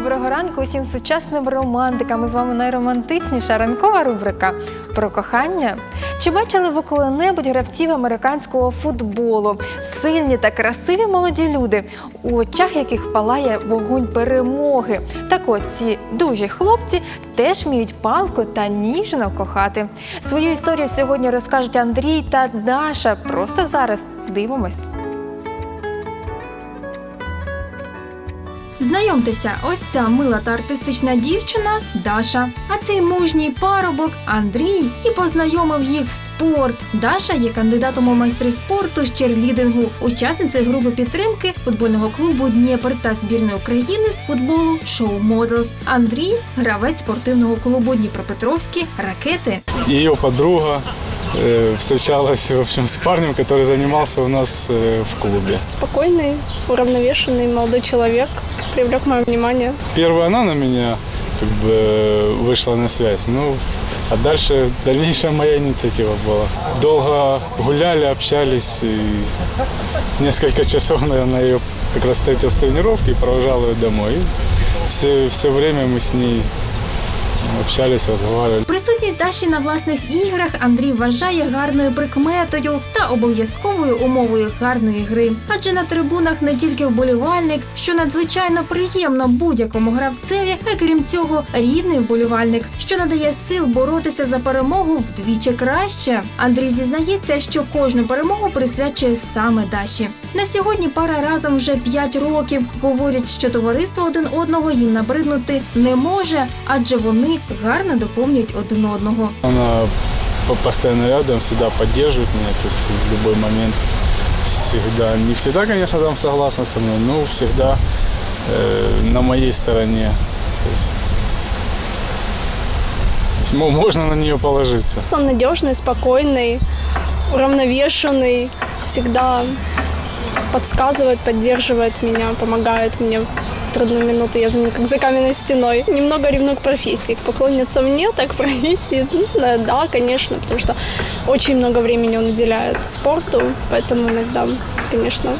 Доброго ранку усім сучасним романтикам. З вами найромантичніша ранкова рубрика про кохання. Чи бачили ви коли-небудь гравців американського футболу? Сильні та красиві молоді люди, у очах яких палає вогонь перемоги. Так от ці дужі хлопці теж вміють палко та ніжно кохати. Свою історію сьогодні розкажуть Андрій та Даша. Просто зараз дивимось. Знайомтеся, ось ця мила та артистична дівчина Даша. А цей мужній парубок Андрій і познайомив їх спорт. Даша є кандидатом у майстри спорту з черлідингу, учасницею групи підтримки футбольного клубу Дніпр та збірної України з футболу Шоу Моделс. Андрій гравець спортивного клубу Дніпропетровські ракети. Ее подруга встречалась, в общем, с парнем, который занимался у нас э, в клубе. Спокойный, уравновешенный молодой человек привлек мое внимание. Первая она на меня как бы э, вышла на связь. Ну, а дальше дальнейшая моя инициатива была. Долго гуляли, общались. И несколько часов, наверное, ее как раз встретил с тренировки и провожал ее домой. И все, все время мы с ней общались, разговаривали. Присутність Даші на власних іграх Андрій вважає гарною прикметою та обов'язковою умовою гарної гри. Адже на трибунах не тільки вболівальник, що надзвичайно приємно будь-якому гравцеві, а крім цього, рідний вболівальник, що надає сил боротися за перемогу вдвічі краще. Андрій зізнається, що кожну перемогу присвячує саме Даші. На сьогодні пара разом вже 5 років. Говорять, що товариство один одного їм набриднути не може, адже вони гарно доповнюють один одного. Она по- постоянно рядом, всегда поддерживает меня, то есть в любой момент всегда, не всегда, конечно, там согласна со мной, но всегда э, на моей стороне. То есть, то есть мо- можно на нее положиться. Он надежный, спокойный, уравновешенный, всегда подсказывает, поддерживает меня, помогает мне в трудные минуты. Я за ним как за каменной стеной. Немного ревную к профессии. К поклонницам нет, а к профессии, ну, да, да, конечно, потому что очень много времени он уделяет спорту, поэтому иногда, конечно,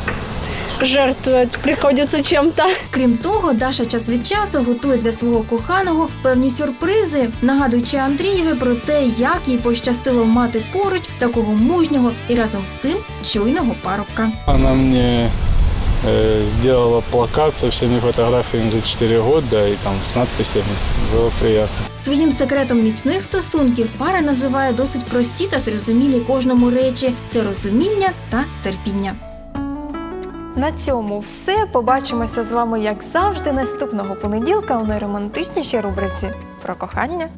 жертвовать приходится чем-то. Крім того, Даша час від часу готує для свого коханого певні сюрпризи, нагадуючи Андрієві про те, як їй пощастило мати поруч такого мужнього і разом з тим чуйного парубка. Она мне э, сделала плакат со всеми фотографиями за 4 года и там с надписями. Было приятно. Своїм секретом міцних стосунків пара називає досить прості та зрозумілі кожному речі це розуміння та терпіння. На цьому все. Побачимося з вами, як завжди, наступного понеділка у найромантичнішій рубриці про кохання.